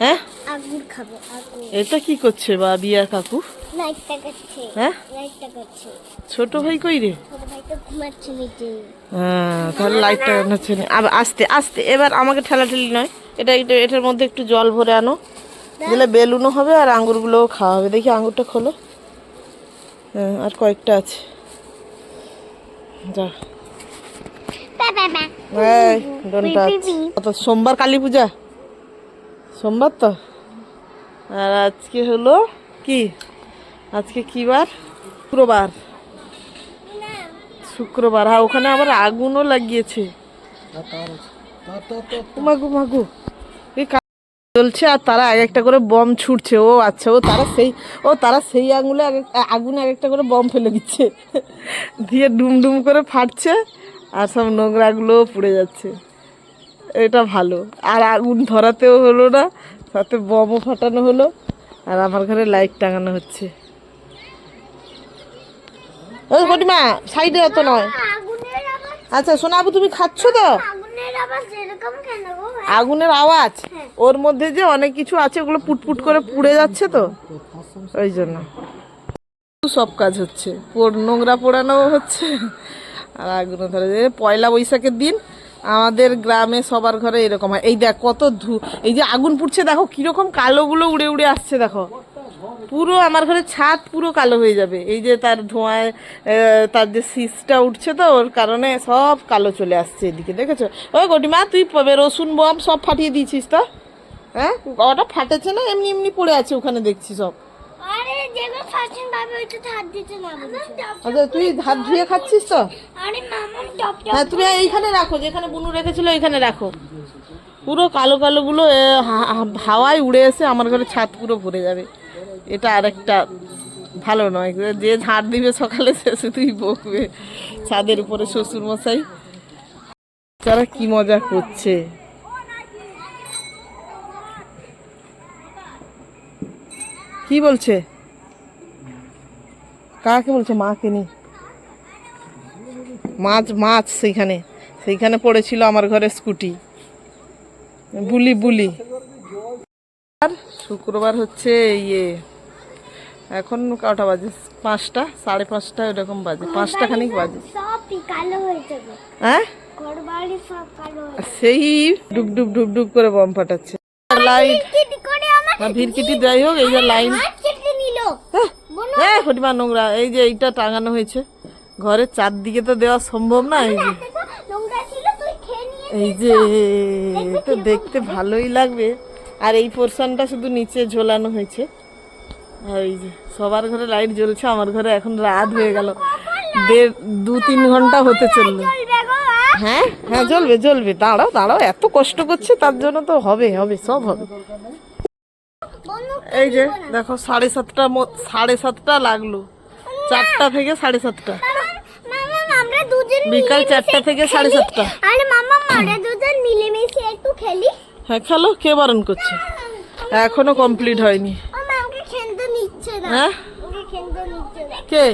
হ্যাঁ? আগুর খাব আগুর এটা কি করছে বা বিয়া কাকু? লাইটটা করছে। হ্যাঁ? লাইটটা করছে। ছোট ভাই কই রে? ছোট ভাই তো ঘুমাচ্ছে নিচে হ্যাঁ তাহলে লাইটটা না। আবার আস্তে আস্তে এবার আমাকে ঠেলাঠেলি নয়। এটা এটা এটার মধ্যে একটু জল ভরে আনো। দিলে বেলুনও হবে আর আঙ্গুরগুলোও খাওয়া হবে। দেখি আঙ্গুরটা খোলো। হ্যাঁ আর কয়েকটা আছে। যা। সোমবার কালী পূজা? সোমবার তো? আর আজকে হলো কি? আজকে কি বার? শুক্রবার। শুক্রবার। হ্যাঁ ওখানে আবার আগুনও লাগিয়েছে। মাগু মাগু। এই জ্বলছে আর তারা এক একটা করে বম ছুটছে ও আচ্ছা ও তারা সেই ও তারা সেই আঙুলে আগুনে এক একটা করে বম ফেলে দিচ্ছে। দিয়ে ডুম ডুম করে ফাটছে আর সব নোংরাগুলোও পুড়ে যাচ্ছে। এটা ভালো। আর আগুন ধরাতেও হলো না, তাতে বমও ফাটানো হলো, আর আমার ঘরে লাইট টাঙানো হচ্ছে। ওই কটিমা সাইডে অত নয়। আচ্ছা সোনা আবু তুমি খাচ্ছ তো? আগুনের আওয়াজ? ওর মধ্যে যে অনেক কিছু আছে, ওগুলো পুটপুট করে পুড়ে যাচ্ছে তো? ওই জন্য। সব কাজ হচ্ছে। নোংরা পোড়ানো হচ্ছে, আর আগুন ধরে পয়লা বৈশাখের দিন আমাদের গ্রামে সবার ঘরে এরকম হয়। এই দেখ, কত ধু এই যে আগুন পুড়ছে, দেখো কীরকম কালোগুলো উড়ে উড়ে আসছে, দেখো। পুরো আমার ঘরে ছাদ পুরো কালো হয়ে যাবে। এই যে তার ধোঁয়ায় তার যে শীষটা উঠছে তো, ওর কারণে সব কালো চলে আসছে এদিকে, দেখেছ? ওই গটিমা তুই রসুন, বম সব ফাটিয়ে দিয়েছিস তো? হ্যাঁ? ওটা ফাটেছে না? এমনি এমনি পড়ে আছে ওখানে দেখছি সব। আরে যেগুলো ভাবে ওইটা হাত দিতে না আচ্ছা তুই হাত ধুয়ে খাচ্ছিস তো? আরে মামা টপ টপ হ্যাঁ তুমি এইখানে রাখো যেখানে বুনু রেখেছিল এইখানে রাখো। পুরো কালো কালোগুলো এ, হা- হা- হাওয়ায় উড়ে এসে আমার ঘরে ছাদ পুরো ভরে যাবে। এটা আরেকটা ভালো নয়। যে ঝাড় দিবে সকালে সে শুধুই বকবে। ছাদের উপরে শ্বশুর মশাই তারা কি মজা করছে। কি বলছে? কাকে বলছে? মাকে নি। মাছ মাছ সেইখানে। সেইখানে পড়েছিল আমার ঘরে স্কুটি। বুলি বুলি। আর শুক্রবার হচ্ছে ইয়ে এখন কটা বাজে? পাঁচটা সাড়ে পাঁচটা এরকম বাজে। পাঁচটা খানিক বাজে। হ্যাঁ সেই ডুব ডুব ডুব ডুব করে বম ফাটাচ্ছে। লাইট। ভিড়কিটি যাই হোক এই যে লাইন। ফটিমা নোংরা এই যে এইটা টাঙানো হয়েছে। ঘরের চারদিকে তো দেওয়া সম্ভব না এই যে। এই যে তো দেখতে ভালোই লাগবে। আর এই পোর্শনটা শুধু নিচে ঝোলানো হয়েছে। আর এই যে সবার ঘরে লাইট জ্বলছে আমার ঘরে এখন রাত হয়ে গেল। দেড় দু তিন ঘণ্টা হতে চলল। হ্যাঁ হ্যাঁ জ্বলবে জ্বলবে। দাঁড়াও দাঁড়াও এত কষ্ট করছে তার জন্য তো হবে হবে সব হবে। এই যে দেখো সাড়ে সাতটা সাড়ে সাতটা লাগল। চারটা থেকে সাড়ে সাতটা। বিকাল চারটা থেকে সাড়ে সাতটা। আরে মামা আমরা দুজন মিলেমিশে একটু খেলি হ্যাঁ খেলো কে বারণ করছে? এখনও কমপ্লিট হয়নি। ও আমাকে খেলতে নিচ্ছে না। হ্যাঁ? কে।